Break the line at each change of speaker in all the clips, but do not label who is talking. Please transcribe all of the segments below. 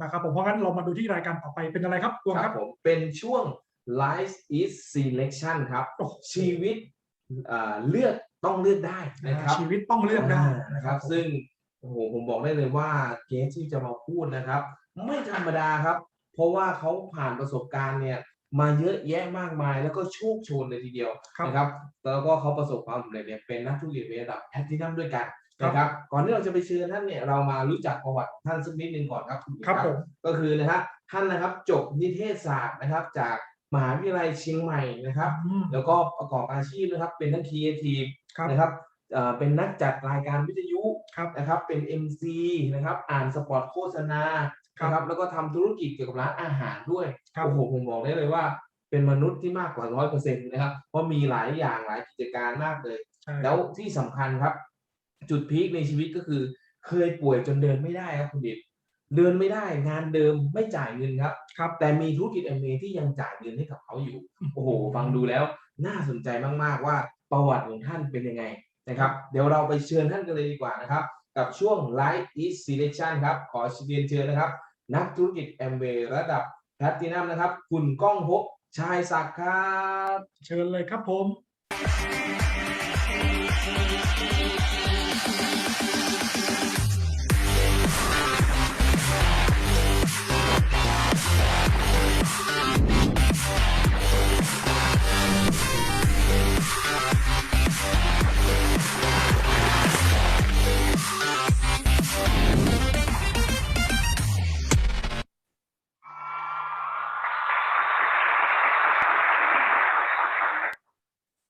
นะครับผมเพราะงั้นเรามาดูที่รายการต่อไปเป็นอะไรครับกวง
ค
ค
รั
รั
บบผมเป็นช่วง life is selection ครับ
โอ้โห
ชีวิตอ่าเลือกต้องเลือกได้นะครับ
ชีวิตต้องเลือกได้า
นะครับซึ่งโอ้โหผมบอกได้เลยว่าเกสที่จะมาพูดนะครับ ไม่ธรรมดาครับ เพราะว่าเขาผ่านประสบการณ์เนี่ยมาเยอะแยะมากมายแล้วก็โชคโชนเลยทีเดียว
ครับ
นะครับ แล้วก็เขาประสบความสำเร็จเนี่ยเป็นนักธุรกิจระดับแพลตินัมด้วยกัน
ครับ
นะครับ ก่อนที่เราจะไปเชิญท่านเนี่ยเรามารู้จักประวัติของท่านสักนิดนึงก่อนครับณหญิง
ครับผม
ก็คือนะครับท่านนะครับจบนิเทศศาสตร์นะครับ จากมหาวิทยาลัยเชียงใหม่นะครับ
อืม
แล้วก็ประกอบอาชีพนะครับเป็นทั้งครีเอทีฟ
ครับ
นะครับเอ่อเป็นนักจัดรายการวิทยุ
ครับ
นะครับ เป็น MC นะครับ อ่านสปอตโฆษณา
ครับ
นะครับแล้วก็ทำธุรกิจเกี่ยวกับร้านอาหารด้วย
ครับ
โอ้โหผมบอกได้เลยว่า เป็นมนุษย์ที่มากกว่าร้อยเปอร์เซ็นต์นะครับเพราะมีหลายอย่างหลายกิจการมากเลย
ใช่
แล้วที่สำคัญครับ จุดพีคในชีวิตก็คือ เคยป่วยจนเดินไม่ได้ครับคุณดิบเดินไม่ได้งานเดิมไม่จ่ายเงินครับ
ครับ
แต่มีธุรกิจเอ็มเที่ยังจ่ายเงินให้กับเขาอยู่ โอ้โห ฟังดูแล้วน่าสนใจมากๆว่าประวัติของท่านเป็นยังไงนะครับ เดี๋ยวเราไปเชิญท่านกันเลยดีกว่านะครับ กับช่วง Life is Selection ครับ ขอเรียนเชิญนะครับ นักธุรกิจแอมเวระดับแพลตินัมนะครับ คุณก้องภพชายศักดิ์ครับ
เชิญเลยครับผม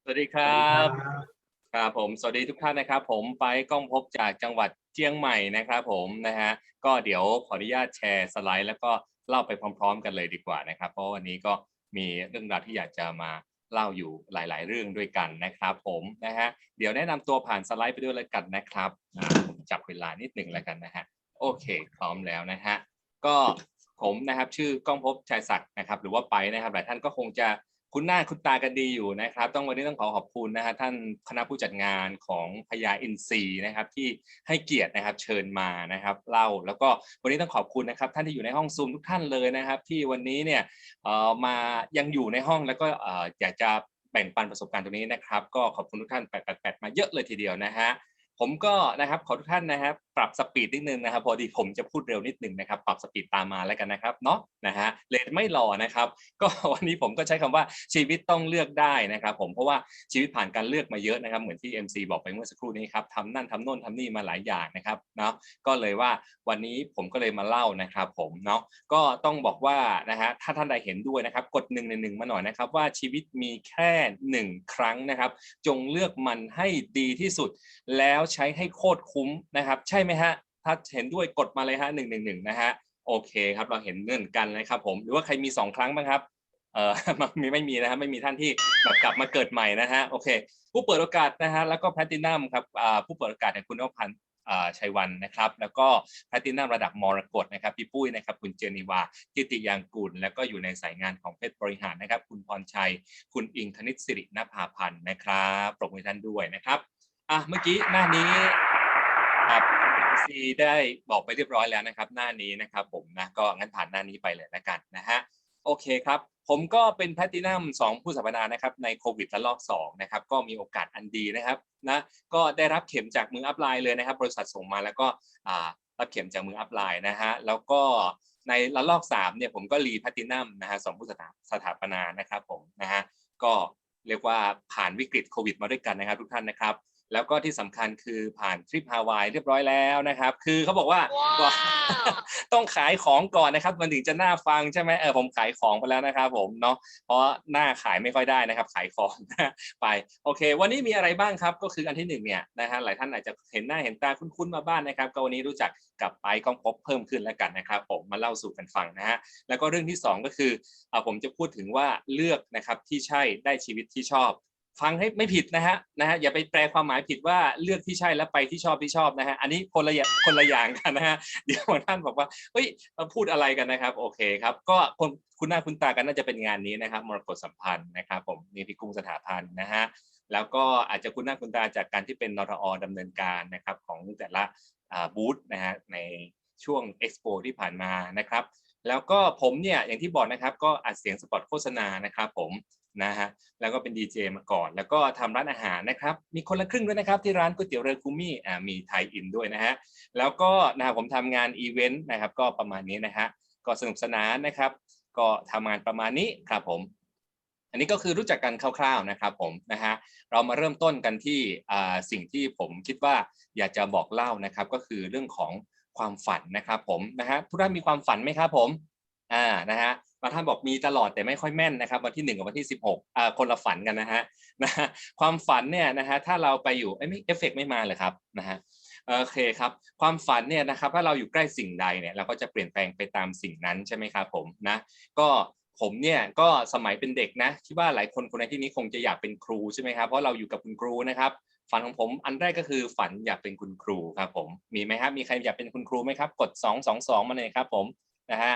สวัสดีครับ ครับผมสวัสดีทุกท่านนะครับ ผมไปก้องพบจากจังหวัดเชียงใหม่นะครับผมนะฮะก็เดี๋ยวขออนุญาตแชร์สไลด์ แล้วก็เล่าไปพร้อม ๆ กันเลยดีกว่านะครับ เพราะวันนี้ก็มีเรื่องราวที่อยากจะมาเล่าอยู่หลาย ๆ เรื่องด้วยกันนะครับผมนะฮะเดี๋ยวแนะนำตัวผ่านสไลด์ไปด้วยแล้วกันนะครับผมจับเวลานิดหนึ่งแล้วกันนะฮะโอเค พร้อมแล้วนะฮะก็ผมนะครับชื่อก้องภพชัยศักดิ์นะครับ หรือว่าไปนะครับหลายท่านก็คงจะ คุณหน้าคุณตากันดีอยู่นะครับ ต้องวันนี้ต้องขอขอบคุณนะฮะท่านคณะผู้จัดงานของพญาอินทรีนะครับ ที่ให้เกียรตินะครับเชิญมานะครับเล่าแล้วก็วันนี้ต้องขอบคุณนะครับ ท่านที่อยู่ในห้องซูมทุกท่านเลยนะครับ ที่วันนี้เนี่ยเอ่อมายังอยู่ในห้องแล้วก็อยากจะแบ่งปันประสบการณ์ตรงนี้นะครับ ก็ขอบคุณทุกท่านแปดๆๆมาเยอะเลยทีเดียวนะฮะ ผมก็นะครับขอทุกท่านนะครับปรับสปีดนิดนึงนะครับ พอดีผมจะพูดเร็วนิดนึงนะครับ ปรับสปีดตามมาแล้วกันนะครับเนาะนะฮะเลทไม่รอนะครับ ก็วันนี้ผมก็ใช้คำว่าชีวิตต้องเลือกได้นะครับ ผมเพราะว่าชีวิตผ่านการเลือกมาเยอะนะครับ เหมือนที่ MC บอกไปเมื่อสักครู่นี้ครับทำนั่นทำโน่นทำนี่มาหลายอย่างนะครับเนาะก็เลยว่าวันนี้ผมก็เลยมาเล่านะครับ ผมเนาะก็ต้องบอกว่านะฮะถ้าท่านใดเห็นด้วยนะครับ กดหนึ่งในหนึ่งมาหน่อยนะครับ ว่าชีวิตมีแค่หนึ่งครั้งนะครับ จงเลือกมันให้ดีที่สุดแล้วใช้ให้โคตรคุ้มนะครับ ใช่ไหมฮะ ถ้าเห็นด้วยกดมาเลยฮะหนึ่งหนึ่งหนึ่งนะฮะโอเคครับเราเห็นเงื่อนกันนะครับ ผมหรือว่าใครมีสองครั้งบ้างครับเออมีไม่มีนะฮะไม่มีท่านที่แบบกลับมาเกิดใหม่นะฮะโอเค ผู้เปิดโอกาสนะฮะแล้วก็แพลตินัมครับผู้เปิดโอกาสเนี่ยคุณนพพันธ์อ่าชัยวันนะครับ แล้วก็แพลตินัมระดับมรกตนะครับพี่ปุ้ยนะครับ คุณเจนีวากิติยางกุลแล้วก็อยู่ในสายงานของเพชรบริหารนะครับ คุณพรชัย คุณอิงคณิตสิรินภาพันธ์นะครับปรบมือท่านด้วยนะครับ อะเมื่อกี้หน้านี้ครับซีได้บอกไปเรียบร้อยแล้วนะครับ หน้านี้นะครับผมนะก็งั้นผ่านหน้านี้ไปเลยแล้วกันนะฮะโอเคครับ ผมก็เป็นแพลตินัมสองผู้สัมมนานะครับในโควิดระลอกสองนะครับก็มีโอกาสอันดีนะครับนะก็ได้รับเข็มจากมืออัพไลน์เลยนะครับ บริษัทส่งมาแล้วก็รับเข็มจากมืออัพไลน์นะฮะแล้วก็ในระลอกสามเนี่ยผมก็รีแพลตินัมนะฮะสองผู้สถาสถาปนานะครับผมนะฮะก็เรียกว่าผ่านวิกฤตโควิดมาด้วยกันนะครับทุกท่านนะครับ แล้วก็ที่สำคัญคือผ่านทริปฮาวายเรียบร้อยแล้วนะครับ คือเขาบอกว่า
ว้าว
ต้องขายของก่อนนะครับมันถึงจะน่าฟังใช่ไหมเออผมขายของไปแล้วนะครับผมเนาะเพราะหน้าขายไม่ค่อยได้นะครับ ขายของไปโอเค วันนี้มีอะไรบ้างครับก็คืออันที่หนึ่งเนี่ยนะฮะหลายท่านอาจจะเห็นหน้าเห็นตาคุ้นๆมาบ้านนะครับ ก็วันนี้รู้จักกับไปกล้องพบเพิ่มขึ้นแล้วกันนะครับ ผมมาเล่าสู่กันฟังนะฮะแล้วก็เรื่องที่สองก็คืออ่าผมจะพูดถึงว่าเลือกนะครับที่ใช่ได้ชีวิตที่ชอบ ฟังให้ไม่ผิดนะฮะนะฮะอย่าไปแปลความหมายผิดว่าเลือกที่ใช่แล้วไปที่ชอบที่ชอบนะฮะอันนี้คนละอย่างคนละอย่างกันนะฮะเดี๋ยวบางท่านบอกว่าเฮ้ยเราพูดอะไรกันนะครับโอเคครับก็คนคุณหน้าคุณตากันน่าจะเป็นงานนี้นะครับมรกตสัมพันธ์นะครับผมนี่พี่กุ้งสถาพันธ์นะฮะแล้วก็อาจจะคุณหน้าคุณตาจากการที่เป็นนทอดำเนินการนะครับของแต่ละบูธนะฮะในช่วง Expo ที่ผ่านมานะครับแล้วก็ผมเนี่ยอย่างที่บอกนะครับก็อัดเสียงสปอตโฆษณานะครับผม นะฮะแล้วก็เป็นดีเจมาก่อน แล้วก็ทำร้านอาหารนะครับมีคนละครึ่งด้วยนะครับที่ร้านก๋วยเตี๋ยวเรือคุมี่อ่ามีไทยอินด้วยนะฮะแล้วก็นะครับผมทำงานอีเวนต์นะครับก็ประมาณนี้นะฮะก็สนุกสนานนะครับ ก็ทำงานประมาณนี้ครับผมอันนี้ก็คือรู้จักกันคร่าวๆนะครับผมนะฮะเรามาเริ่มต้นกันที่สิ่งที่ผมคิดว่าอยากจะบอกเล่านะครับ ก็คือเรื่องของความฝันนะครับผมนะฮะทุกท่านมีความฝันไหมครับผมอ่านะฮะ บางท่านบอกมีตลอดแต่ไม่ค่อยแม่นนะครับ วันที่หนึ่งกับวันที่สิบหกอ่าคนละฝันกันนะฮะนะฮะความฝันเนี่ยนะฮะถ้าเราไปอยู่เอ้ไม่เอฟเฟกต์ไม่มาเลยครับนะฮะโอเคครับ ความฝันเนี่ยนะครับถ้าเราอยู่ใกล้สิ่งใดเนี่ยเราก็จะเปลี่ยนแปลงไปตามสิ่งนั้นใช่ไหมครับผมนะก็ผมเนี่ยก็สมัยเป็นเด็กนะคิดว่าหลายคนคนในที่นี้คงจะอยากเป็นครูใช่ไหมครับเพราะเราอยู่กับคุณครูนะครับฝันของผมอันแรกก็คือฝันอยากเป็นคุณครูครับผมมีไหมครับมีใครอยากเป็นคุณครูไหมครับ กด 2 2 2 มาเลยครับผมนะฮะ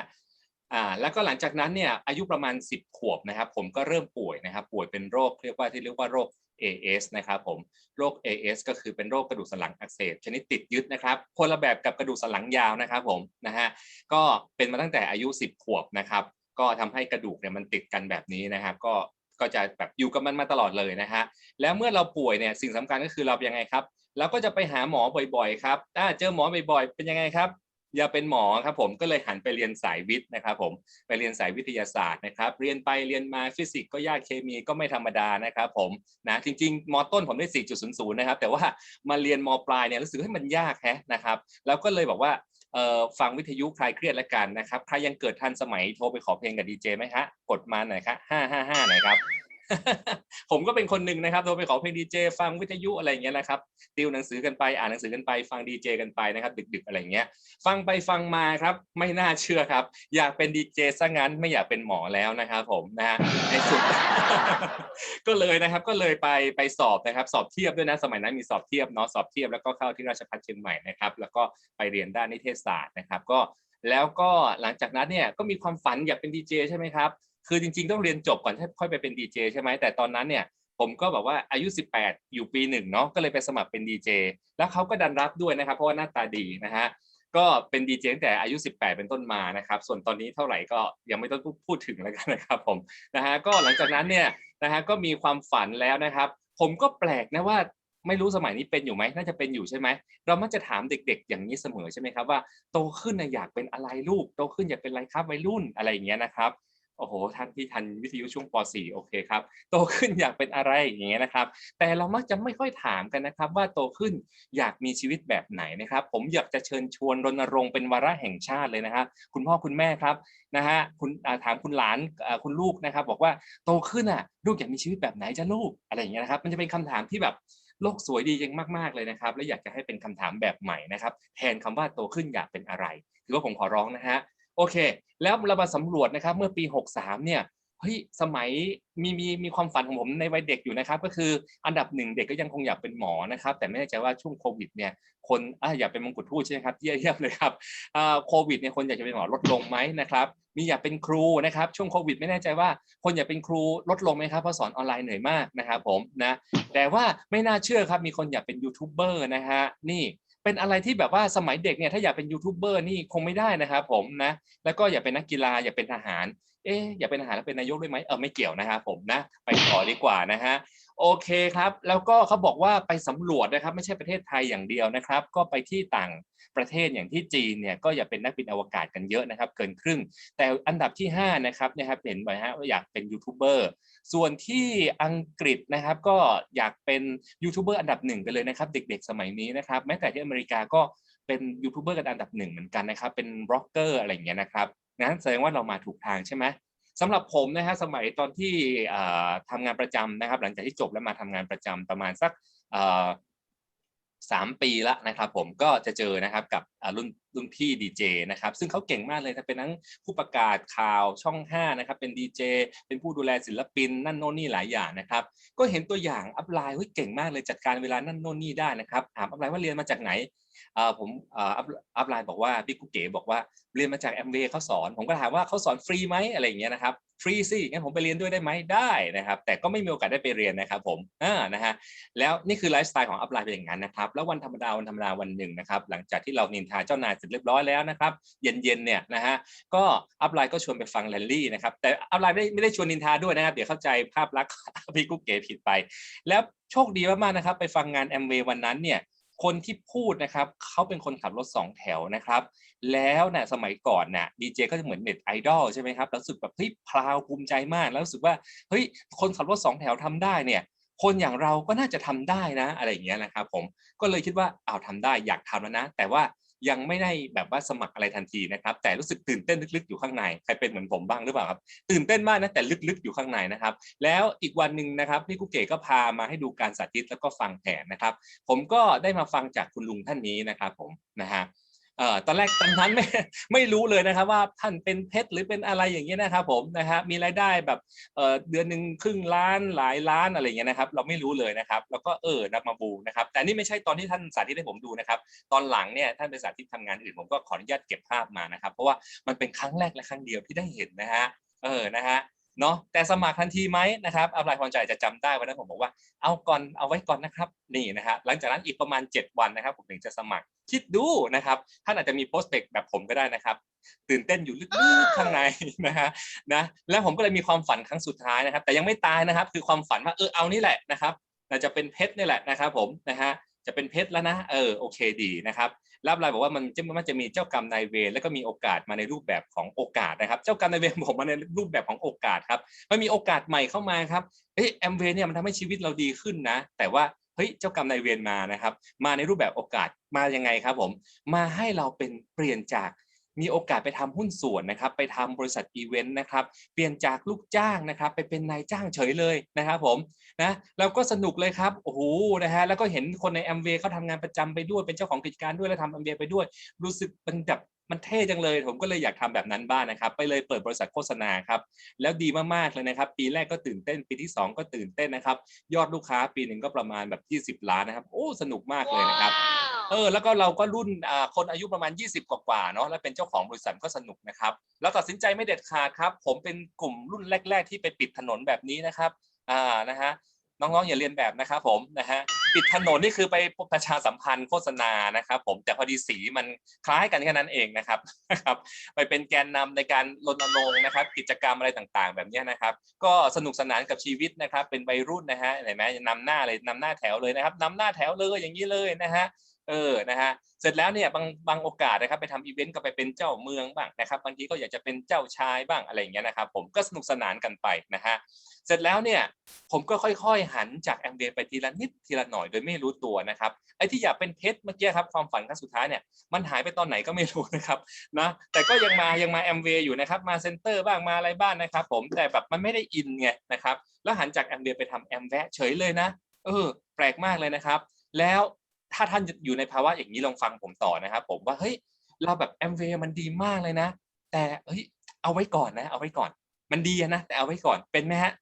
อ่าแล้วก็หลังจากนั้นเนี่ยอายุประมาณ 10 ขวบนะครับผมก็เริ่มป่วยนะครับป่วยเป็นโรคเรียกว่าที่เรียกว่าโรค AS นะครับผมโรค AS ก็คือเป็นโรคกระดูกสันหลังอักเสบชนิดติดยึดนะครับคนละแบบกับกระดูกสันหลังยาวนะครับผมนะฮะก็เป็นมาตั้งแต่อายุ 10 ขวบนะครับก็ทำให้กระดูกเนี่ยมันติดกันแบบนี้นะครับก็ก็จะแบบอยู่กับมันมาตลอดเลยนะฮะแล้วเมื่อเราป่วยเนี่ยสิ่งสำคัญก็คือเรายังไงครับเราก็จะไปหาหมอบ่อยๆครับถ้าเจอหมอบ่อยๆ เป็นยังไงครับ อย่าเป็นหมอครับผมก็เลยหันไปเรียนสายวิทย์นะครับผมไปเรียนสายวิทยาศาสตร์นะครับเรียนไปเรียนมาฟิสิกส์ก็ยากเคมีก็ไม่ธรรมดานะครับผมนะจริงๆมต้นผมได้ 4.00 นะครับแต่ว่ามาเรียนมปลายเนี่ยรู้สึกให้มันยากแฮะนะครับแล้วก็เลยบอกว่าฟังวิทยุคลายเครียดแล้วกันนะครับใครยังเกิดทันสมัยโทรไปขอเพลงกับดีเจไหมฮะกดมาหน่อยครับห้าห้าห้าหน่อยครับ ผมก็เป็นคนหนึ่งนะครับโทรไปขอเพลงดีเจฟังวิทยุอะไรอย่างเงี้ยนะครับติวหนังสือกันไปอ่านหนังสือกันไป ฟังดีเจกันไปนะครับ ดึกๆอะไรเงี้ย ฟังไปฟังมาครับ ไม่น่าเชื่อครับ อยากเป็นดีเจซะงั้นไม่อยากเป็นหมอแล้วนะครับผมนะฮะในสุด ก็เลยนะครับก็เลยไปไปสอบนะครับสอบเทียบด้วยนะสมัยนั้นมีสอบเทียบเนาะสอบเทียบแล้วก็เข้าที่ราชภัฏเชียงใหม่นะครับแล้วก็ไปเรียนด้านนิเทศศาสตร์นะครับ ก็แล้วก็หลังจากนั้นเนี่ยก็มีความฝันอยากเป็นดีเจใช่ไหมครับ คือจริงๆ ต้องเรียนจบก่อนค่อยไปเป็นดีเจใช่ไหมแต่ตอนนั้นเนี่ยผมก็แบบว่าอายุ 18 อยู่ปีหนึ่งเนาะก็เลยไปสมัครเป็นดีเจแล้วเขาก็ดันรับด้วยนะครับเพราะว่าหน้าตาดีนะฮะก็เป็นดีเจตั้งแต่อายุ 18 เป็นต้นมานะครับ ส่วนตอนนี้เท่าไหร่ก็ยังไม่ต้องพูดถึงแล้วกันนะครับผมนะฮะก็หลังจากนั้นเนี่ยนะฮะก็มีความฝันแล้วนะครับ ผมก็แปลกนะว่าไม่รู้สมัยนี้เป็นอยู่ไหมน่าจะเป็นอยู่ใช่ไหมเรามักจะถามเด็ก ๆ อย่างนี้เสมอใช่ไหมครับว่าโตขึ้นนะอยากเป็นอะไรลูกโตขึ้นอยากเป็นอะไรครับวัยรุ่นอะไรอย่างเงี้ยนะครับ โอ้โหท่านที่ทันวิทยุช่วงป .4 โอเคครับ โตขึ้นอยากเป็นอะไรอย่างเงี้ยนะครับ แต่เรามักจะไม่ค่อยถามกันนะครับ ว่าโตขึ้นอยากมีชีวิตแบบไหนนะครับ ผมอยากจะเชิญชวนรณรงค์เป็นวาระแห่งชาติเลยนะครับคุณพ่อคุณแม่ครับนะฮะคุณถามคุณหลานคุณลูกนะครับ บอกว่าโตขึ้นอะลูกอยากมีชีวิตแบบไหนจะลูกอะไรอย่างเงี้ยนะครับ มันจะเป็นคำถามที่แบบโลกสวยดียังมาก ๆ เลยนะครับ และอยากจะให้เป็นคำถามแบบใหม่นะครับ แทนคำว่าโตขึ้นอยากเป็นอะไร ถือว่าผมขอร้องนะฮะ โอเค แล้วเรามาสำรวจนะครับเมื่อปี 63 เนี่ยเฮ้ยสมัยมีมีมีความฝันของผมในวัยเด็กอยู่นะครับ ก็คืออันดับหนึ่งเด็กก็ยังคงอยากเป็นหมอนะครับ แต่ไม่แน่ใจว่าช่วงโควิดเนี่ยคนอะอยากเป็นมงกุฎทูตใช่ไหมครับเยี่ยมเลยครับอ่าโควิดเนี่ยคนอยากจะเป็นหมอลดลงไหมนะครับมีอยากเป็นครูนะครับช่วงโควิด ไม่แน่ใจว่าคนอยากเป็นครูลดลงไหมครับเพราะสอนออนไลน์เหนื่อยมากนะครับผมนะแต่ว่าไม่น่าเชื่อครับมีคนอยากเป็นยูทูบเบอร์นะฮะนี่ เป็นอะไรที่แบบว่าสมัยเด็กเนี่ยถ้าอยากเป็นยูทูบเบอร์นี่คงไม่ได้นะครับผมนะแล้วก็อย่าเป็นนักกีฬาอย่าเป็นทหาร เอ๊ะอย่าเป็นทหารแล้วเป็นนายกได้ไหมเออไม่เกี่ยวนะครับผมนะไปต่อดีกว่านะฮะโอเคครับ แล้วก็เขาบอกว่าไปสำรวจนะครับ ไม่ใช่ประเทศไทยอย่างเดียวนะครับ ก็ไปที่ต่างประเทศอย่างที่จีนเนี่ยก็อยากเป็นนักบินอวกาศกันเยอะนะครับ เกินครึ่ง แต่อันดับที่5นะครับเนะครับเห็นไหมฮะว่าอยากเป็นยูทูบเบอร์ ส่วนที่อังกฤษนะครับก็อยากเป็นยูทูบเบอร์อันดับหนึ่งกันเลยนะครับ เด็กๆสมัยนี้นะครับแม้แต่ที่อเมริกาก็เป็นยูทูบเบอร์กันอันดับหนึ่งเหมือนกันนะครับ เป็นบล็อกเกอร์อะไรอย่างเงี้ยนะครับนั้นแสดงว่าเรามาถูกทางใช่ไหมสำหรับผมนะฮะสมัยตอนที่ทำงานประจำนะครับ หลังจากที่จบแล้วมาทำงานประจำประมาณสัก เอ่อสามปีละนะครับผมก็จะเจอนะครับกับรุ่นรุ่นพี่ดีเจนะครับซึ่งเขาเก่งมากเลยถ้าเป็นทั้งผู้ประกาศข่าวช่อง 5 นะครับ เป็นดีเจเป็นผู้ดูแลศิลปินนั่นโน่นนี่หลายอย่างนะครับ ก็เห็นตัวอย่างอัพไลน์เฮ้ยเก่งมากเลยจัดการเวลานั่นโน่นนี่ได้นะครับถามอัพไลน์ว่าเรียนมาจากไหน ผมอ่าอัพไลน์บอกว่าพี่กุเก๋บอกว่าเรียนมาจากแอมเวย์เขาสอน ผมก็ถามว่าเขาสอนฟรีไหมอะไรอย่างเงี้ยนะครับฟรีสิงั้นผมไปเรียนด้วยได้ไหมได้นะครับ แต่ก็ไม่มีโอกาสได้ไปเรียนนะครับผมอ่านะฮะแล้วนี่คือไลฟ์สไตล์ของอัพไลน์เป็นอย่างนั้นนะครับแล้ววันธรรมดาวันธรรมดาวันหนึ่งนะครับหลังจากที่เรานินทาเจ้านายเสร็จเรียบร้อยแล้วนะครับเย็นๆเนี่ยนะฮะก็อัพไลน์ก็ชวนไปฟังแรลลี่นะครับแต่อัพไลน์ไม่ได้ไม่ได้ชวนนินทาด้วยนะครับเดี๋ยวเข้าใจภาพลักษณ์พี่กุ๊กเก๋ผิดไป แล้วโชคดีมากๆนะครับ ไปฟังงานแอมเวย์วันนั้นเนี่ย คนที่พูดนะครับเขาเป็นคนขับรถสองแถวนะครับ แล้วเนี่ยสมัยก่อนน่ะดีเจก็จะเหมือนเน็ตไอดอลใช่ไหมครับแล้วรู้สึกแบบเฮ้ยพลาวภูมิใจมาก แล้วรู้สึกว่าเฮ้ยคนขับรถสองแถวทำได้เนี่ย คนอย่างเราก็น่าจะทำได้นะ อะไรอย่างเงี้ยนะครับ ผมก็เลยคิดว่าอ้าวทำได้อยากทำแล้วนะ แต่ว่า ยังไม่ได้แบบว่าสมัครอะไรทันทีนะครับ แต่รู้สึกตื่นเต้นลึกๆอยู่ข้างในใครเป็นเหมือนผมบ้างหรือเปล่าครับตื่นเต้นมากนะแต่ลึกๆอยู่ข้างในนะครับ แล้วอีกวันหนึ่งนะครับพี่กุเก๋ก็พามาให้ดูการสาธิตแล้วก็ฟังแผนนะครับ ผมก็ได้มาฟังจากคุณลุงท่านนี้นะครับผมนะฮะ เอ่อตอนแรกตอนนั้นไม่ไม่รู้เลยนะครับว่าท่านเป็นเพชรหรือเป็นอะไรอย่างเงี้ยนะครับผมนะฮะมีรายได้แบบเอ่อเดือนหนึ่งครึ่งล้านหลายล้านอะไรเงี้ยนะครับ เราไม่รู้เลยนะครับ แล้วก็เออนับมาบูนะครับ แต่นี่ไม่ใช่ตอนที่ท่านสาธิตให้ผมดูนะครับ ตอนหลังเนี่ยท่านไปสาธิตทำงานอื่นผมก็ขออนุญาตเก็บภาพมานะครับ เพราะว่ามันเป็นครั้งแรกและครั้งเดียวที่ได้เห็นนะฮะเออนะฮะ เนาะแต่สมัครทันทีไหมนะครับอัพไลน์พรใจจะจำได้วันนั้นผมบอกว่าเอาก่อนเอาไว้ก่อนนะครับนี่นะฮะหลังจากนั้นอีกประมาณ 7 วันนะครับ ผมถึงจะสมัครคิดดูนะครับท่านอาจจะมีโปสเ e กแบบผมก็ได้นะครับตื่นเต้นอยู่ลึกๆข้างในนะฮะนะแล้วผมก็เลยมีความฝันครั้งสุดท้ายนะครับ แต่ยังไม่ตายนะครับ คือความฝันว่าเออเอานี่แหละนะครับน่าจะเป็นเพชรนี่แหละนะครับผมนะฮะ จะเป็นเพชรแล้วนะเออโอเคดีนะครับรับลายบอกว่ามันจะมันจะมีเจ้ากรรมนายเวรแล้วก็มีโอกาสมาในรูปแบบของโอกาสนะครับ เจ้ากรรมนายเวรผมมาในรูปแบบของโอกาสครับมันมีโอกาสใหม่เข้ามาครับเฮ้ยแอมเวเนี่ยมันทำให้ชีวิตเราดีขึ้นนะ แต่ว่าเฮ้ยเจ้ากรรมนายเวรมานะครับ มาในรูปแบบโอกาสมายังไงครับผม มาให้เราเป็นเปลี่ยนจาก มีโอกาสไปทำหุ้นส่วนนะครับ ไปทำบริษัทอีเวนต์นะครับ เปลี่ยนจากลูกจ้างนะครับ ไปเป็นนายจ้างเฉยเลยนะครับผมนะเราก็สนุกเลยครับโอ้โหนะฮะแล้วก็เห็นคนในแอมเวเขาทำงานประจำไปด้วยเป็นเจ้าของกิจการด้วยแล้วทำแอมเวไปด้วย รู้สึกมันแบบมันเท่จังเลย ผมก็เลยอยากทำแบบนั้นบ้างนะครับ ไปเลยเปิดบริษัทโฆษณาครับ แล้วดีมากๆเลยนะครับ ปีแรกก็ตื่นเต้น ปีที่ 2 ก็ตื่นเต้นนะครับ ยอดลูกค้าปีหนึ่งก็ประมาณแบบ 20 ล้านนะครับ โอ้ สนุกมากเลยนะครับ เออแล้วก็เราก็รุ่นคนอายุประมาณ 20 กว่าๆเนาะแล้วเป็นเจ้าของบริษัทก็สนุกนะครับแล้วตัดสินใจไม่เด็ดขาดครับ ผมเป็นกลุ่มรุ่นแรก ๆ ที่ไปปิดถนนแบบนี้นะครับอ่านะฮะน้องๆอย่าเรียนแบบนะครับผมนะฮะปิดถนนนี่คือไปประชาสัมพันธ์โฆษณานะครับ ผมแต่พอดีสีมันคล้ายกันแค่นั้นเองนะครับนะครับไปเป็นแกนนำในการรณรงค์นะครับ กิจกรรมอะไรต่างๆ แบบนี้นะครับ ก็สนุกสนานกับชีวิตนะครับ เป็นวัยรุ่นนะฮะเห็นไหมนำหน้าเลยนำหน้าแถวเลยนะครับนำหน้าแถวเลยอย่างนี้เลยนะฮะ เออนะฮะเสร็จแล้วเนี่ยบางบางโอกาสนะครับไปทำอีเวนต์ก็ไปเป็นเจ้าเมืองบ้างนะครับบางทีก็อยากจะเป็นเจ้าชายบ้างอะไรอย่างเงี้ยนะครับผมก็สนุกสนานกันไปนะฮะเสร็จแล้วเนี่ยผมก็ค่อยๆหันจากแอมเบไปทีละนิดทีละหน่อยโดยไม่รู้ตัวนะครับไอ้ที่อยากเป็นเพชรเมื่อกี้ครับความฝันครั้งสุดท้ายเนี่ยมันหายไปตอนไหนก็ไม่รู้นะครับนะแต่ก็ยังมายังมาแอมเอยู่นะครับมาเซ็นเตอร์บ้างมาอะไรบ้างนะครับผมแต่แบบมันไม่ได้อินไงนะครับแล้วหันจากแอมเบไปทำแอมแวะเฉยเลยนะเออแปลกมากเลยนะครับแล้ว ถ้าท่านอยู่ในภาวะอย่างนี้ลองฟังผมต่อนะครับ ผมว่าเฮ้ยเราแบบแอมเวมันดีมากเลยนะ แต่เฮ้ยเอาไว้ก่อนนะ เอาไว้ก่อน มันดีนะแต่เอาไว้ก่อนเป็นไหมฮะ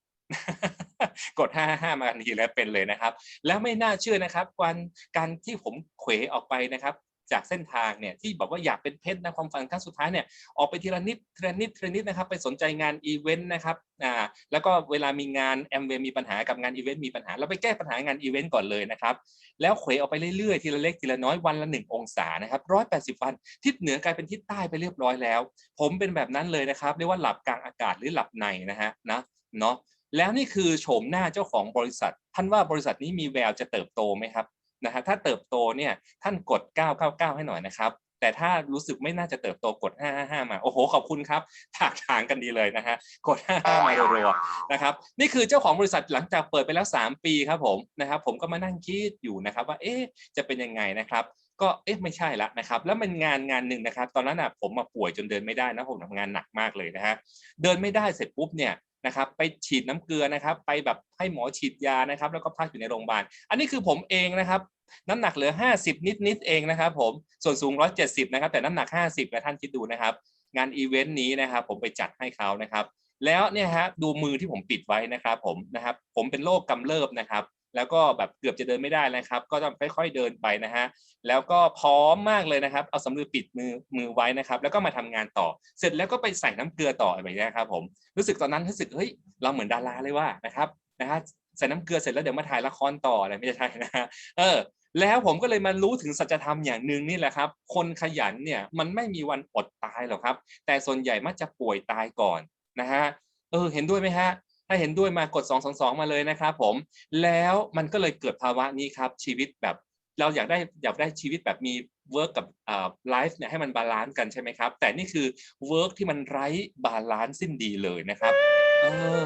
กด 555มาทันทีแล้วเป็นเลยนะครับ แล้วไม่น่าเชื่อนะครับการการที่ผมเขวออกไปนะครับ จากเส้นทางเนี่ยที่บอกว่าอยากเป็นเพชรนะความฝันครั้งสุดท้ายเนี่ยออกไปทีละนิดทีละนิดทีละนิดนะครับไปสนใจงานอีเวนต์นะครับอ่าแล้วก็เวลามีงานแอมเวมีปัญหากับงานอีเวนต์มีปัญหาเราไปแก้ปัญหางานอีเวนต์ก่อนเลยนะครับแล้วเขวออกไปเรื่อยๆทีละเล็กทีละน้อยวันละหนึ่งองศานะครับร้อยแปดสิบวันทิศเหนือกลายเป็นทิศใต้ไปเรียบร้อยแล้ว ผมเป็นแบบนั้นเลยนะครับเรียกว่าหลับกลางอากาศหรือหลับในนะฮะนะเนาะแล้วนี่คือโฉมหน้าเจ้าของบริษัท ท่านว่าบริษัทนี้มีแววจะเติบโตไหมครับ นะฮะถ้าเติบโตเนี่ยท่านกด 999 ให้หน่อยนะครับแต่ถ้ารู้สึกไม่น่าจะเติบโตกด 555 มา โอ้โห ขอบคุณครับถากทางกันดีเลยนะฮะ กด 55 มาเรัวๆนะครับ นี่คือเจ้าของบริษัทหลังจากเปิดไปแล้ว 3 ปีครับผมนะครับ ผมก็มานั่งคิดอยู่นะครับว่า เอ๊ะ จะเป็นยังไงนะครับ ก็ เอ๊ะ ไม่ใช่ละนะครับ แล้วมันงานงานหนึ่งนะครับ ตอนนั้นอะผมมาป่วยจนเดินไม่ได้นะ ผมทำงานหนักมากเลยนะฮะ เดินไม่ได้เสร็จปุ๊บเนี่ยนะครับไปฉีดน้ำเกลือนะครับ ไปแบบให้หมอฉีดยานะครับ แล้วก็พักอยู่ในโรงพยาบาล อันนี้คือผมเองนะครับ น้ำหนักเหลือ 50 นิดนิดเองนะครับผมส่วนสูง 170 นะครับ แต่น้ำหนัก 50นะท่านคิดดูนะครับ งานอีเวนต์นี้นะครับผมไปจัดให้เขานะครับ แล้วเนี่ยฮะดูมือที่ผมปิดไว้นะครับผมนะครับผมเป็นโรคกำเริบนะครับแล้วก็แบบเกือบจะเดินไม่ได้นะครับ ก็ต้องค่อยๆเดินไปนะฮะ แล้วก็พร้อมมากเลยนะครับ เอาสำลือปิดมือมือไว้นะครับ แล้วก็มาทำงานต่อ เสร็จแล้วก็ไปใส่น้ำเกลือต่อแบบนี้ครับผม รู้สึกตอนนั้นรู้สึกเฮ้ยเราเหมือนดาราเลยว่านะครับนะฮะ ใส่น้ำเกลือเสร็จแล้วเดี๋ยวมาถ่ายละครต่ออะไรไม่ใช่นะฮะเออ แล้วผมก็เลยมารู้ถึงสัจธรรมอย่างหนึ่งนี่แหละครับ คนขยันเนี่ยมันไม่มีวันอดตายหรอกครับ แต่ส่วนใหญ่มักจะป่วยตายก่อนนะฮะเออเห็นด้วยไหมฮะถ้าเห็นด้วยมากด 2 2 2 มาเลยนะครับผม แล้วมันก็เลยเกิดภาวะนี้ครับชีวิตแบบเราอยากได้อยากได้ชีวิตแบบมีเวิร์กกับอ่าไลฟ์เนี่ยให้มันบาลานซ์กันใช่ไหมครับ แต่นี่คือเวิร์กที่มันไร้บาลานซ์สิ้นดีเลยนะครับเออ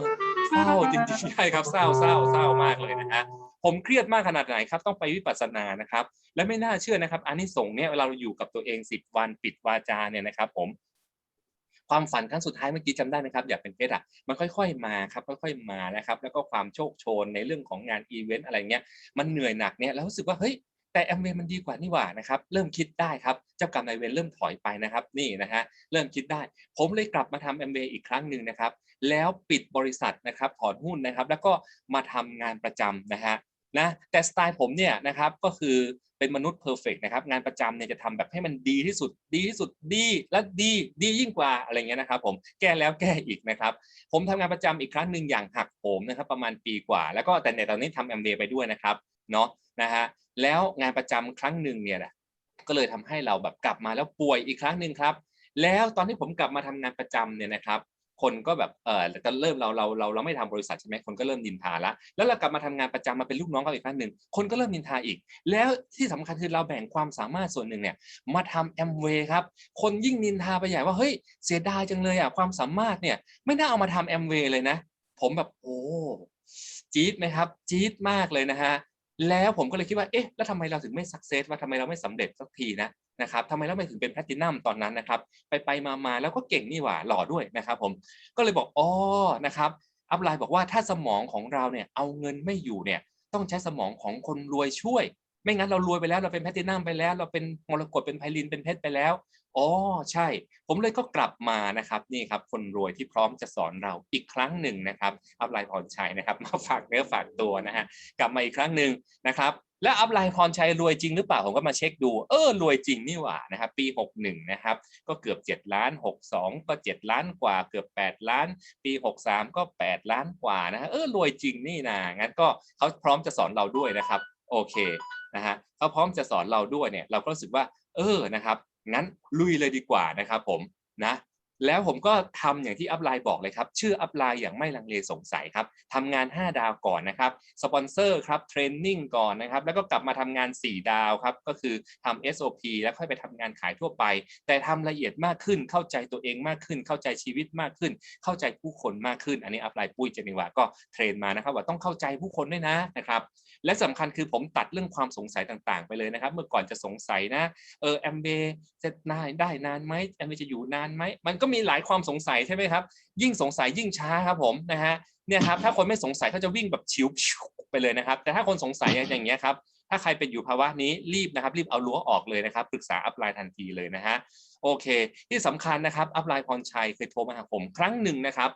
เศร้าจริงๆใช่ครับเศร้าเศร้าเศร้ามากเลยนะฮะผมเครียดมากขนาดไหนครับต้องไปวิปัสสนานะครับ และไม่น่าเชื่อนะครับอันนี้ส่งส์เนี่ยเวลาเราอยู่กับตัวเอง10วันปิดวาจาเนี่ยนะครับ ผม ความฝันครั้งสุดท้ายเมื่อกี้จำได้ไหมครับอยากเป็นเพชรอะมันค่อยๆมาครับค่อยๆมานะครับ แล้วก็ความโชคโชนในเรื่องของงานอีเวนต์อะไรเงี้ยมันเหนื่อยหนักเนี่ยแล้วรู้สึกว่าเฮ้ย แต่แอมเวย์มันดีกว่านี่หว่านะครับเริ่มคิดได้ครับเจ้ากรรมนายเวรเริ่มถอยไปนะครับนี่นะฮะเริ่มคิดได้ ผมเลยกลับมาทำแอมเวย์อีกครั้งหนึ่งนะครับแล้วปิดบริษัทนะครับถอนหุ้นนะครับ แล้วก็มาทำงานประจำนะฮะ นะแต่สไตล์ผมเนี่ยนะครับก็คือเป็นมนุษย์เพอร์เฟกนะครับงานประจำเนี่ยจะทำแบบให้มันดีที่สุดดีที่สุดดีและดีดียิ่งกว่าอะไรเงี้ยนะครับผมแก้แล้วแก้อีกนะครับ ผมทำงานประจำอีกครั้งหนึ่งอย่างหักโหมนะครับ ประมาณปีกว่า แล้วก็แต่ในตอนนี้ทำแอมเไปด้วยนะครับเนาะนะฮะแล้วงานประจำครั้งหนึ่งเนี่ยแหละก็เลยทำให้เราแบบกลับมาแล้วป่วยอีกครั้งหนึ่งครับ แล้วตอนที่ผมกลับมาทำงานประจำเนี่ยนะครับ คนก็แบบเออก็เริ่มเราเราเราเราไม่ทำบริษัทใช่ไหมคนก็เริ่มนินทาละแล้วเรากลับมาทำงานประจำมาเป็นลูกน้องเขาอีกครั้งหนึ่งคนก็เริ่มนินทาอีก แล้วที่สำคัญคือเราแบ่งความสามารถส่วนหนึ่งเนี่ยมาทำแอมเวย์ครับคนยิ่งนินทาไปใหญ่ว่าเฮ้ยเสียดายจังเลยอะความสามารถเนี่ยไม่น่าเอามาทำแอมเวย์เลยนะ ผมแบบโอ้จี๊ดไหมครับจี๊ดมากเลยนะฮะ แล้วผมก็เลยคิดว่า เอ๊ะ แล้วทำไมเราถึงไม่สักเซสว่าทำไมเราไม่สำเร็จสักทีนะนะครับทำไมเราไม่ถึงเป็นแพลตินัมตอนนั้นนะครับ ไปไปมามาแล้วก็เก่งนี่หว่าหล่อด้วยนะครับ ผม ก็เลยบอกอ๋อนะครับ อัพไลน์บอกว่าถ้าสมองของเราเนี่ยเอาเงินไม่อยู่เนี่ย ต้องใช้สมองของคนรวยช่วย ไม่งั้นเรารวยไปแล้วเราเป็นแพลตินัมไปแล้ว เราเป็นมรกตเป็นไพลินเป็นเพชรไปแล้ว อ๋อใช่ ผมเลยก็กลับมานะครับนี่ครับคนรวยที่พร้อมจะสอนเราอีกครั้งหนึ่งนะครับอัพไลน์พรชัยนะครับมาฝากเนื้อฝากตัวนะฮะกลับมาอีกครั้งหนึ่งนะครับแล้วอัพไลน์พรชัยรวยจริงหรือเปล่าผมก็มาเช็คดูเออรวยจริงนี่หว่านะครับปี 61นะครับก็เกือบ 7 ล้าน 62 ก็ 7 ล้านกว่าเกือบ 8 ล้าน ปี 63 ก็ 8 ล้านกว่านะฮะเออรวยจริงนี่นะงั้นก็เขาพร้อมจะสอนเราด้วยนะครับโอเคนะฮะเขาพร้อมจะสอนเราด้วยเนี่ยเราก็รู้สึกว่าเออนะครับ งั้นลุยเลยดีกว่านะครับผมนะแล้วผมก็ทำอย่างที่อัพไลน์บอกเลยครับ ชื่ออัพไลน์อย่างไม่ลังเลสงสัยครับทำงาน 5 ดาวก่อนนะครับสปอนเซอร์ครับเทรนนิ่งก่อนนะครับ แล้วก็กลับมาทำงาน 4 ดาวครับ ก็คือทำ SOP แล้วค่อยไปทำงานขายทั่วไป แต่ทำละเอียดมากขึ้นเข้าใจตัวเองมากขึ้น เข้าใจชีวิตมากขึ้น เข้าใจผู้คนมากขึ้น อันนี้อัพไลน์ปุ้ยเจนิวาก็เทรนมานะครับ ว่าต้องเข้าใจผู้คนด้วยนะนะครับ และสำคัญคือผมตัดเรื่องความสงสัยต่างๆ ไปเลยนะครับ เมื่อก่อนจะสงสัยนะเออแอมเบจะนายได้นานไหมแอมเบจะอยู่นานไหมมันก็มีหลายความสงสัยใช่ไหมครับ ยิ่งสงสัยยิ่งช้าครับผมนะฮะเนี่ยครับถ้าคนไม่สงสัยเขาจะวิ่งแบบชิวไปเลยนะครับ แต่ถ้าคนสงสัยอย่างเงี้ยครับถ้าใครเป็นอยู่ภาวะนี้รีบนะครับรีบเอารั้วออกเลยนะครับปรึกษาอัพไลน์ทันทีเลยนะฮะโอเค ที่สำคัญนะครับอัพไลน์พรชัยเคยโทรมาหาผมครั้งหนึ่งนะครับ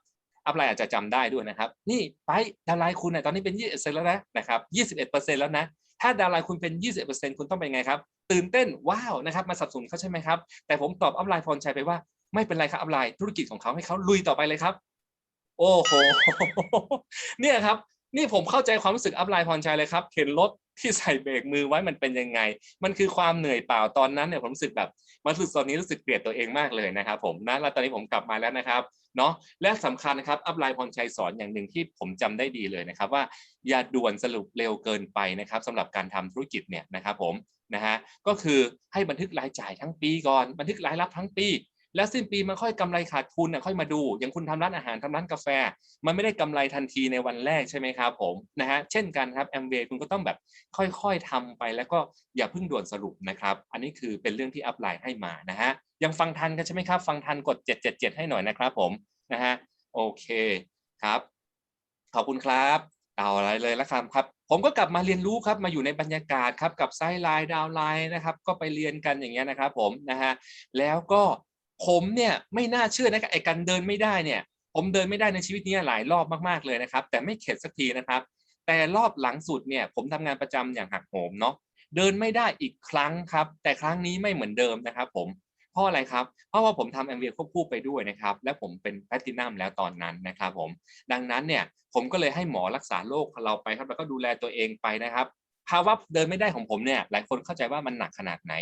อัพไลน์อาจจะจำได้ด้วยนะครับ นี่ไปดาวไลน์คุณนะตอนนี้เป็น21%แล้วนะนะครับ21%แล้วนะ ถ้าดาวไลน์คุณเป็น21%คุณต้องเป็นไงครับ ตื่นเต้นว้าวนะครับ มาสับสนุนเขาใช่ไหมครับ แต่ผมตอบอัพไลน์พรชัยไปว่าไม่เป็นไรครับอัพไลน์ธุรกิจของเขาให้เขาลุยต่อไปเลยครับ โอ้โห เนี่ยครับ นี่ผมเข้าใจความรู้สึกอัพไลน์พรชัยเลยครับ เข็นรถ ที่ใส่เบรกมือไว้มันเป็นยังไง มันคือความเหนื่อยเปล่าตอนนั้นเนี่ยผมรู้สึกแบบมารู้สึกตอนนี้รู้สึกเกลียดตัวเองมากเลยนะครับผมนะแล้วตอนนี้ผมกลับมาแล้วนะครับเนาะและสำคัญนะครับอัพไลน์พรชัยสอนอย่างหนึ่งที่ผมจำได้ดีเลยนะครับ ว่าอย่าด่วนสรุปเร็วเกินไปนะครับสำหรับการทำธุรกิจเนี่ยนะครับผมนะฮะก็คือให้บันทึกรายจ่ายทั้งปีก่อน บันทึกรายรับทั้งปี แล้วสิ้นปีมันค่อยกำไรขาดทุนน่ะค่อยมาดู อย่างคุณทำร้านอาหารทำร้านกาแฟ มันไม่ได้กำไรทันทีในวันแรกใช่ไหมครับผมนะฮะเช่นกันครับแอมเวย์คุณก็ต้องแบบค่อยๆทำไปแล้วก็อย่าเพิ่งด่วนสรุปนะครับ อันนี้คือเป็นเรื่องที่อัพไลน์ให้มานะฮะยังฟังทันกันใช่ไหมครับ ฟังทันกด 777 ให้หน่อยนะครับผมนะฮะโอเคครับ ขอบคุณครับเอาอะไรเลยละครับครับผมก็กลับมาเรียนรู้ครับมาอยู่ในบรรยากาศครับกับไซด์ไลน์ดาวไลน์นะครับ ก็ไปเรียนกันอย่างเงี้ยนะครับผมนะฮะแล้วก็ ผมเนี่ยไม่น่าเชื่อนะครับไอ้การเดินไม่ได้เนี่ย ผมเดินไม่ได้ในชีวิตนี้หลายรอบมากๆเลยนะครับ แต่ไม่เข็ดสักทีนะครับ แต่รอบหลังสุดเนี่ยผมทำงานประจำอย่างหักโหมเนาะเดินไม่ได้อีกครั้งครับ แต่ครั้งนี้ไม่เหมือนเดิมนะครับ ผมเพราะอะไรครับ เพราะว่าผมทำแอมเวียควบคู่ไปด้วยนะครับ และผมเป็นแพลตินัมแล้วตอนนั้นนะครับผม ดังนั้นเนี่ยผมก็เลยให้หมอรักษาโรคเราไปครับ แล้วก็ดูแลตัวเองไปนะครับ ภาวะเดินไม่ได้ของผมเนี่ยหลายคนเข้าใจว่ามันหนักขนาดไหน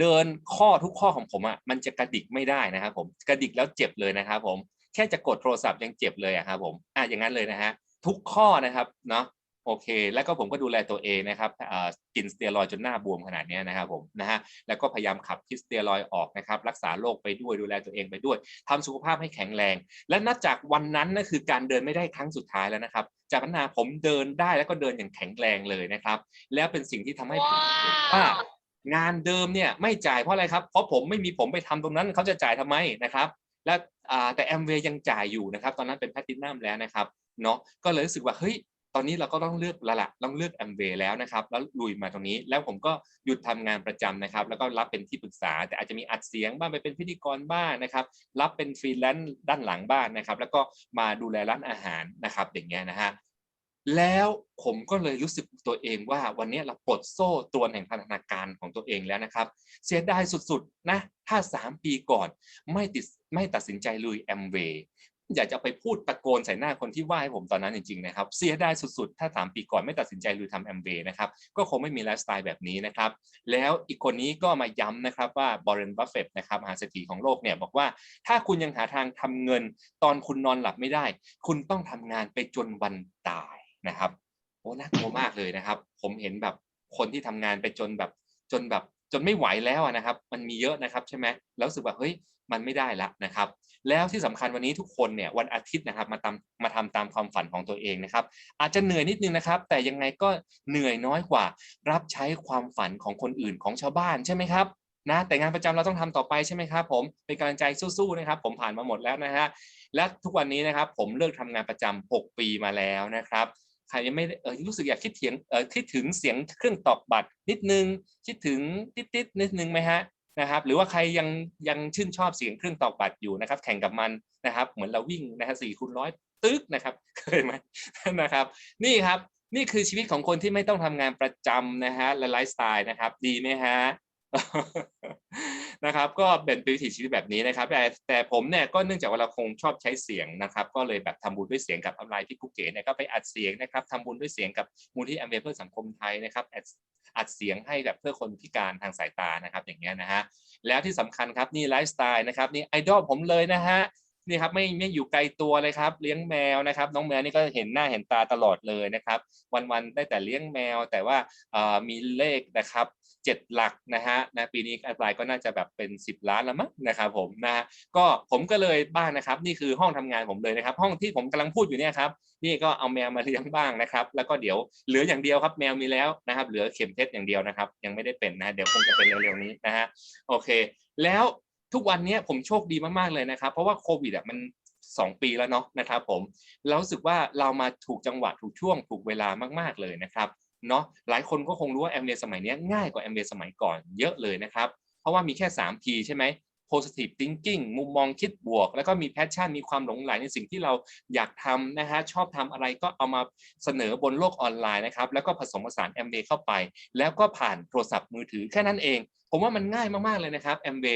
เดินข้อทุกข้อของผมอะมันจะกระดิกไม่ได้นะครับผมกระดิกแล้วเจ็บเลยนะครับผมแค่จะกดโทรศัพท์ยังเจ็บเลยอะครับผมอะอย่างนั้นเลยนะฮะทุกข้อนะครับเนาะ โอเค แล้วก็ผมก็ดูแลตัวเองนะครับอ่ากินสเตียรอยด์จนหน้าบวมขนาดเนี้ยนะครับผมนะฮะแล้วก็พยายามขับพิษสเตียรอยด์ออกนะครับ รักษาโรคไปด้วยดูแลตัวเองไปด้วยทำสุขภาพให้แข็งแรง และนับจากวันนั้นนั่นคือการเดินไม่ได้ครั้งสุดท้ายแล้วนะครับ จากนั้นมาผมเดินได้แล้วก็เดินอย่างแข็งแรงเลยนะครับ แล้วเป็นสิ่งที่ทำให้ผมเห็นว่างานเดิมเนี่ยไม่จ่ายเพราะอะไรครับ เพราะผมไม่มีผมไปทำตรงนั้นเขาจะจ่ายทำไมนะครับ และอ่าแต่แอมเวยังจ่ายอยู่นะครับ ตอนนั้นเป็นแพลตินัมแล้วนะครับเนาะก็เลยรู้สึกว่าเฮ้ย ตอนนี้เราก็ต้องเลือกละละต้องเลือกแอมเวแล้วนะครับ แล้วลุยมาตรงนี้ แล้วผมก็หยุดทำงานประจำนะครับ แล้วก็รับเป็นที่ปรึกษา แต่อาจจะมีอัดเสียงบ้างไปเป็นพิธีกรบ้างนะครับ รับเป็นฟรีแลนซ์ด้านหลังบ้างนะครับ แล้วก็มาดูแลร้านอาหารนะครับอย่างเงี้ยนะฮะแล้วผมก็เลยรู้สึกตัวเองว่าวันนี้เราปลดโซ่ตัวแห่งพันธนาการของตัวเองแล้วนะครับ เสียดายสุดๆนะถ้า 3 ปีก่อนไม่ติดไม่ตัดสินใจลุยแอมเวย์ อยากจะไปพูดตะโกนใส่หน้าคนที่ว่าให้ผมตอนนั้นจริงๆนะครับเสียไดายสุดๆ ถ้า 3 ปีก่อนไม่ตัดสินใจลุยทำแอมเวย์นะครับก็คงไม่มีไลฟ์สไตล์แบบนี้นะครับ แล้วอีกคนนี้ก็มาย้ำนะครับว่าบร r นบัฟเฟตนะครับมหาเศรษฐีของโลกเนี่ยบอกว่าถ้าคุณยังหาทางทำเงิน ตอนคุณนอนหลับไม่ได้ คุณต้องทำงานไปจนวันตายนะครับโอ้น่ากลัวมากเลยนะครับ ผมเห็นแบบคนที่ทำงานไปจนแบบจนแบบจนไม่ไหวแล้วนะครับ มันมีเยอะนะครับใช่ไหมแล้วรู้สึกว่าเฮ้ยมันไม่ได้ละนะครับ แล้วที่สำคัญวันนี้ทุกคนเนี่ยวันอาทิตย์นะครับมาทำมาทำตามความฝันของตัวเองนะครับ อาจจะเหนื่อยนิดนึงนะครับ แต่ยังไงก็เหนื่อยน้อยกว่า รับใช้ความฝันของคนอื่นของชาวบ้านใช่ไหมครับนะแต่งานประจำเราต้องทำต่อไปใช่ไหมครับผมเป็นกำลังใจสู้ๆนะครับผมผ่านมาหมดแล้วนะฮะและทุกวันนี้นะครับผมเลิกทำงานประจำ6ปีมาแล้วนะครับใครยังไม่เออรู้สึกอยากคิดเถียงเออคิดถึงเสียงเครื่องตอกบัตรนิดนึงคิดถึงติดติดๆนิดนึงไหมฮะ นะครับ หรือว่าใครยังยังชื่นชอบเสียงเครื่องตอกบัตรอยู่นะครับ แข่งกับมันนะครับ เหมือนเราวิ่งนะฮะสี่คูณร้อยตึ๊กนะครับเคยไหมนะครับ นี่ครับนี่คือชีวิตของคนที่ไม่ต้องทำงานประจำนะฮะและไลฟ์สไตล์นะครับ ดีไหมฮะ นะครับก็เป็นวิถีชีวิตแบบนี้นะครับ แต่แต่ผมเนี่ยก็เนื่องจากว่าเราคงชอบใช้เสียงนะครับ ก็เลยแบบทำบุญด้วยเสียงกับออนไลน์พี่กุ๊กเก๋เนี่ยก็ไปอัดเสียงนะครับทำบุญด้วยเสียงกับมูลที่แอมเบเพื่อสังคมไทยนะครับอัดเสียงให้แบบเพื่อคนพิการทางสายตานะครับ อย่างเงี้ยนะฮะแล้วที่สำคัญครับนี่ไลฟ์สไตล์นะครับนี่ไอดอลผมเลยนะฮะนี่ครับไม่ไม่อยู่ไกลตัวเลยครับ เลี้ยงแมวนะครับ น้องแมวนี่ก็เห็นหน้าเห็นตาตลอดเลยนะครับ วันๆได้แต่เลี้ยงแมวแต่ว่ามีเลขนะครับ เจ็ดหลักนะฮะนะปีนี้อัปลายก็น่าจะแบบเป็น 10 ล้านแล้วมั้งนะครับผมนะฮะก็ผมก็เลยบ้างนะครับ นี่คือห้องทำงานผมเลยนะครับ ห้องที่ผมกำลังพูดอยู่เนี่ยครับนี่ก็เอาแมวมาเลี้ยงบ้างนะครับ แล้วก็เดี๋ยวเหลืออย่างเดียวครับแมวมีแล้วนะครับเหลือเข็มเพชรอย่างเดียวนะครับ ยังไม่ได้เป็นนะเดี๋ยวคงจะเป็นเร็วๆนี้นะฮะโอเค แล้วทุกวันนี้ผมโชคดีมากๆเลยนะครับ เพราะว่าโควิดอะมัน2ปีแล้วเนาะนะครับผมเรารู้สึกว่าเรามาถูกจังหวะถูกช่วงถูกเวลามากๆเลยนะครับ เนาะหลายคนก็คงรู้ว่าแอมเบสมัยนี้ง่ายกว่าแอมเบสมัยก่อนเยอะเลยนะครับ เพราะว่ามีแค่ 3P ใช่ไหม positive thinking มุมมองคิดบวก แล้วก็มี passion มีความหลงใหลในสิ่งที่เราอยากทำนะฮะชอบทำอะไรก็เอามาเสนอบนโลกออนไลน์นะครับ แล้วก็ผสมผสานแอมเบเข้าไป แล้วก็ผ่านโทรศัพท์มือถือแค่นั้นเอง ผมว่ามันง่ายมากๆเลยนะครับแอมเบ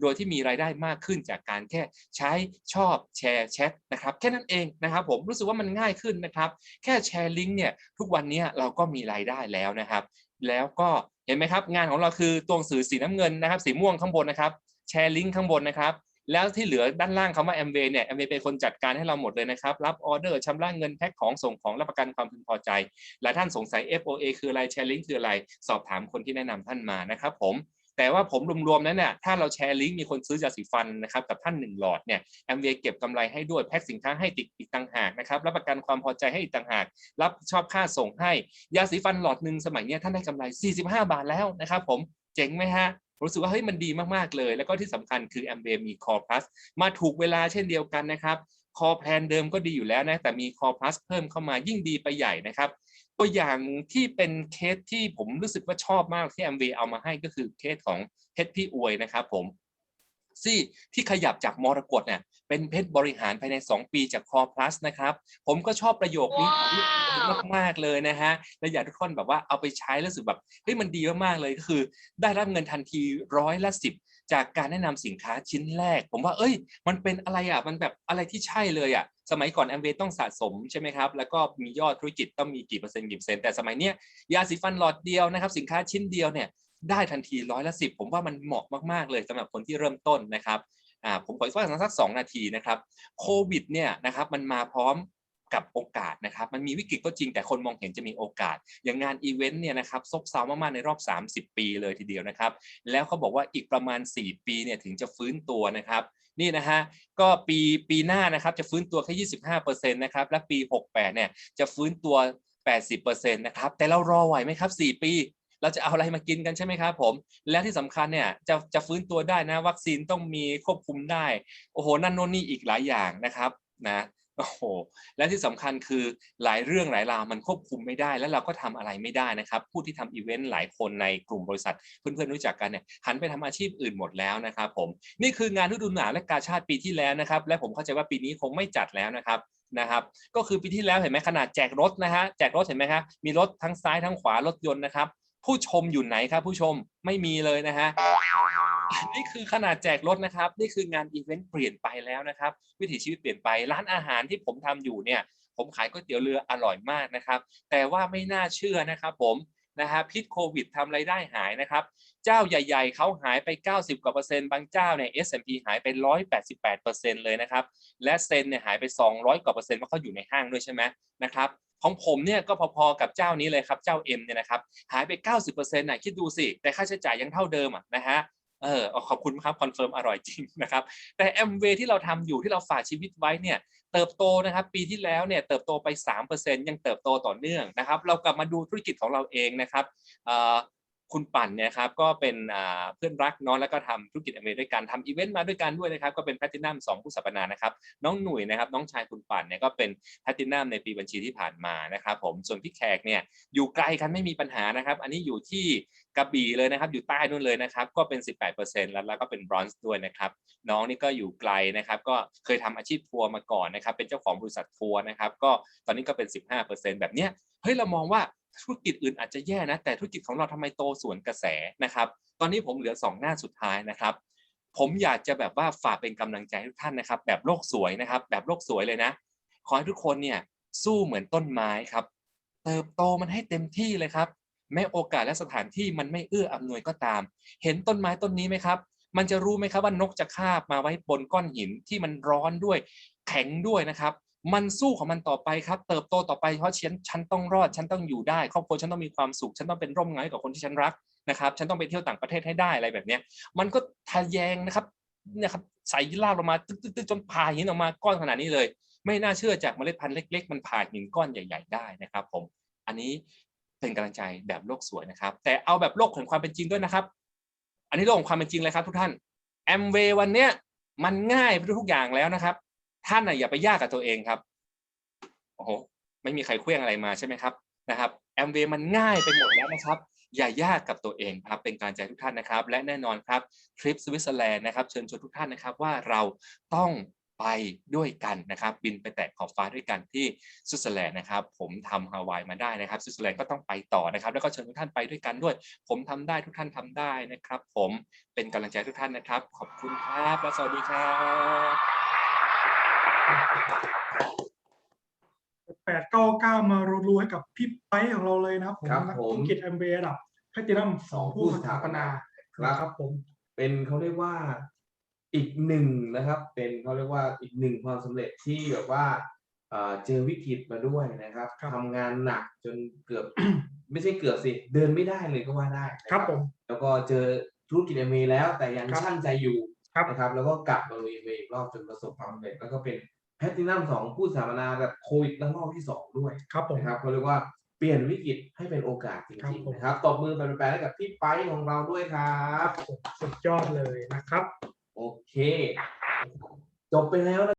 โดยที่มีรายได้มากขึ้นจากการแค่ใช้ชอบแชร์แชทนะครับแค่นั้นเองนะครับผมรู้สึกว่ามันง่ายขึ้นนะครับ แค่แชร์ลิงก์เนี่ยทุกวันนี้เราก็มีรายได้แล้วนะครับ แล้วก็เห็นไหมครับ งานของเราคือตัวหนังสือสีน้ำเงินนะครับ สีม่วงข้างบนนะครับ แชร์ลิงก์ข้างบนนะครับแล้วที่เหลือด้านล่างคำว่าแอมเวเนี่ยแอมเวเป็นคนจัดการให้เราหมดเลยนะครับ รับออเดอร์ชำระเงินแพ็คของส่งของรับประกันความพึงพอใจ หลายท่านสงสัย FOA คืออะไรแชร์ลิงก์คืออะไร สอบถามคนที่แนะนำท่านมานะครับผม แต่ว่าผมรวมๆนั้นเนี่ยถ้าเราแชร์ลิงก์มีคนซื้อยาสีฟันนะครับกับท่านหนึ่งหลอดเนี่ยแอมเวเก็บกำไรให้ด้วยแพ็คสินค้าให้ติดอีกต่างหากนะครับรับประกันความพอใจให้อีกต่างหาก รับชอบค่าส่งให้ยาสีฟันหลอดหนึ่งสมัยนี้ท่านได้กำไร 45 บาทแล้วนะครับผมเจ๋งไหมฮะรู้สึกว่าเฮ้ยมันดีมากๆเลย แล้วก็ที่สำคัญคือ a m b มี Core Plus มาถูกเวลาเช่นเดียวกันนะครับ Core Plan เดิมก็ดีอยู่แล้วนะแต่มี Core Plus เพิ่มเข้ามายิ่งดีไปใหญ่นะครับ ตัวอย่างที่เป็นเคสที่ผมรู้สึกว่าชอบมากที่ m b เอามาให้ก็คือเคสของเพชรพี่อวยนะครับผมสิที่ขยับจากมรกตเนี่ยเป็นเพชรบริหารภายใน 2 ปีจากคอ plus นะครับ ผมก็ชอบประโยคนี้ของพี่มากๆเลยนะฮะและอยากทุกคนแบบว่าเอาไปใช้แล้วรู้สึกแบบเฮ้ยมันดีมากๆเลยก็คือ ได้รับเงินทันทีร้อยละสิบ จากการแนะนำสินค้าชิ้นแรก ผมว่า เอ้ย มันเป็นอะไรอะมันแบบอะไรที่ใช่เลยอะสมัยก่อนแอมเวต้องสะสมใช่ไหมครับ แล้วก็มียอดธุรกิจต้องมีกี่เปอร์เซ็นต์กี่เปอร์เซ็นต์แต่สมัยเนี้ยยาสีฟันหลอดเดียวนะครับ สินค้าชิ้นเดียวเนี่ยได้ทันทีร้อยละสิบผมว่ามันเหมาะมากๆเลยสำหรับคนที่เริ่มต้นนะครับอ่าผมขออีกสักสองนาทีนะครับโควิดเนี่ยนะครับมันมาพร้อม กับโอกาสนะครับมันมีวิกฤตก็จริงแต่คนมองเห็นจะมีโอกาส อย่างงานอีเวนต์เนี่ยนะครับซบเซามากๆในรอบ 30 ปีเลยทีเดียวนะครับ แล้วเขาบอกว่าอีกประมาณ 4 ปีเนี่ยถึงจะฟื้นตัวนะครับนี่นะฮะก็ปีปีหน้านะครับจะฟื้นตัวแค่25%นะครับและปี 68เนี่ยจะฟื้นตัว 80%นะครับแต่เรารอไหวไหมครับ 4 ปีเราจะเอาอะไรมากินกันใช่ไหมครับผม และที่สำคัญเนี่ยจะจะฟื้นตัวได้นะ วัคซีนต้องมีควบคุมได้ โอ้โห นั่นโน่นนี่อีกหลายอย่างนะครับนะ โอ้โหและที่สำคัญคือหลายเรื่องหลายราวมันควบคุมไม่ได้ แล้วเราก็ทำอะไรไม่ได้นะครับ ผู้ที่ทำอีเวนต์หลายคนในกลุ่มบริษัท เพื่อนๆรู้จักกันเนี่ยหันไปทำอาชีพอื่นหมดแล้วนะครับผมนี่คืองานฤดูหนาวและกาชาติปีที่แล้วนะครับ และผมเข้าใจว่าปีนี้คงไม่จัดแล้วนะครับนะครับ ก็คือปีที่แล้วเห็นไหมขนาดแจกรถนะฮะแจกรถเห็นไหมครับมีรถทั้งซ้ายทั้งขวารถยนต์นะครับ ผู้ชมอยู่ไหนครับ ผู้ชมไม่มีเลยนะฮะ นี่คือขนาดแจกรถนะครับ นี่คืองานอีเวนต์เปลี่ยนไปแล้วนะครับ วิถีชีวิตเปลี่ยนไปร้านอาหารที่ผมทำอยู่เนี่ย ผมขายก๋วยเตี๋ยวเรืออร่อยมากนะครับ แต่ว่าไม่น่าเชื่อนะครับ ผมนะฮะพิษโควิดทำไรายได้หายนะครับ เจ้าใหญ่ ๆเขาหายไป 90 กว่าเปอร์เซ็นต์บางเจ้าเนี่ย S&P หายไป 188เปอร์เซ็นต์เลยนะครับ และเซนเนี่ยหายไป 200 กว่าเปอร์เซ็นต์เพราะเขาอยู่ในห้างด้วยใช่ไหมนะครับของผมเนี่ยก็พอๆกับเจ้านี้เลยครับเจ้า M เนี่ยนะครับหายไป 90%น่ะคิดดูสิ แต่ค่าใช้จ่ายยังเท่าเดิมอะนะฮะ เออขอบคุณครับคอนเฟิร์มอร่อยจริงนะครับ แต่แอมเวที่เราทำอยู่ที่เราฝากชีวิตไว้เนี่ยเติบโตนะครับ ปีที่แล้วเนี่ยเติบโตไป 3%ยังเติบโตต่อเนื่องนะครับ เรากลับมาดูธุรกิจของเราเองนะครับ คุณปั่นเนี่ยครับก็เป็นเพื่อนรักน้องแล้วก็ทำธุรกิจแอมเวด้วยกันทำอีเวนต์มาด้วยกันด้วยนะครับก็เป็นแพลตินัมสองผู้สัปนานะครับน้องหนุ่ยนะครับน้องชายคุณปั่นเนี่ยก็เป็นแพลตินัมในปีบัญชีที่ผ่านมานะครับผมส่วนพี่แขกเนี่ยอยู่ไกลกันไม่มีปัญหานะครับอันนี้อยู่ที่กระบี่เลยนะครับอยู่ใต้นู่นเลยนะครับก็เป็น 18%แล้วแล้วก็เป็นบรอนซ์ด้วยนะครับน้องนี่ก็อยู่ไกลนะครับก็เคยทำอาชีพทัวร์มาก่อนนะครับเป็นเจ้าของบริษัททัวร์นะครับก็ตอนนี้ก็เป็น 15%แบบเนี้ยเฮ้ยเรามองว่า ธุรกิจอื่นอาจจะแย่นะแต่ธุรกิจของเราทำไมโตสวนกระแสนะครับ ตอนนี้ผมเหลือ 2 หน้าสุดท้ายนะครับ ผมอยากจะแบบว่าฝากเป็นกำลังใจทุกท่านนะครับ แบบโลกสวยนะครับ แบบโลกสวยเลยนะ ขอให้ทุกคนเนี่ยสู้เหมือนต้นไม้ครับ เติบโตมันให้เต็มที่เลยครับ แม้โอกาสและสถานที่มันไม่เอื้ออำนวยก็ตาม เห็นต้นไม้ต้นนี้ไหมครับมันจะรู้ไหมครับว่านกจะคาบมาไว้บนก้อนหินที่มันร้อนด้วยแข็งด้วยนะครับ มันสู้ของมันต่อไปครับ เติบโตต่อไปเพราะฉันฉันต้องรอดฉันต้องอยู่ได้ครอบครัวฉันต้องมีความสุข ฉันต้องเป็นร่มเงาให้กับคนที่ฉันรักนะครับ ฉันต้องไปเที่ยวต่างประเทศให้ได้อะไรแบบเนี้ยมันก็ทะแยงนะครับนี่ยครับใส่ลากลงมาตึ๊กๆๆจนผ่าหินออกมาก้อนขนาดนี้เลย ไม่น่าเชื่อจากเมล็ดพันธุ์เล็ก ๆ มันผ่าหินก้อนใหญ่ ๆ ได้นะครับ ผม อันนี้เป็นกำลังใจแบบโลกสวยนะครับ แต่เอาแบบโลกแห่งความเป็นจริงด้วยนะครับ อันนี้โลกของความเป็นจริงเลยครับทุกท่านแอมเววันเนี้ยมันง่ายไปทุกอย่างแล้วนะครับ ท่านน่ะอย่าไปยากกับตัวเองครับโอ้โหไม่มีใครเคลื่องอะไรมาใช่ไหมครับนะครับแอมเวมันง่ายไปหมดแล้วนะครับอย่ายากกับตัวเองครับเป็นการใจทุกท่านนะครับ และแน่นอนครับทริปสวิตเซอร์แลนด์นะครับเชิญชวนทุกท่านนะครับว่าเราต้องไปด้วยกันนะครับ บินไปแตะขอบฟ้าด้วยกันที่สวิตเซอร์แลนด์นะครับ ผมทำฮาวายมาได้นะครับสวิตเซอร์แลนด์ก็ต้องไปต่อนะครับ แล้วก็เชิญทุกท่านไปด้วยกันด้วย ผมทำได้ทุกท่านทำได้นะครับ ผมเป็นกำลังใจทุกท่านนะครับ ขอบคุณครับและสวัสดีครับ
แปดเก้าเก้ามารัวๆให้กับพี่ไปของเราเลยนะครับผม
ครับ
นัก
ผม
ธุรกิจแอมเบระดับแพลตินัมสองผู้สถาปนา
ครับ
ครับผม
เป็นเขาเรียกว่าอีกหนึ่งนะครับ เป็นเขาเรียกว่าอีกหนึ่งความสำเร็จที่แบบว่าเอ่อเจอวิกฤตมาด้วยนะครับ ทำงานหนักจนเกือบ ไม่ใช่เกือบสิ เดินไม่ได้เลยก็ว่าได้นะครับ
ผม
แล้วก็เจอธุรกิจเอเมแล้วแต่ยัง
ครับ
ช่างใจอยู่
ครับ
นะครับ แล้วก็กลับมาลุยเอเมอีกรอบจนประสบความสำเร็จแล้วก็เป็น แพลตินัมสองผู้สถาปนาแบบโควิดระลอกที่สองด้วย
ครับผม
นะครับเขาเรียกว่าเปลี่ยนวิกฤตให้เป็นโอกาสจ
ครับ
ริง
ผม
ๆนะครับตบมือแปลๆให้กับพี่ไปของเราด้วยครับ
สุดยอดเลยนะครับ
โอเค จบไปแล้วนะ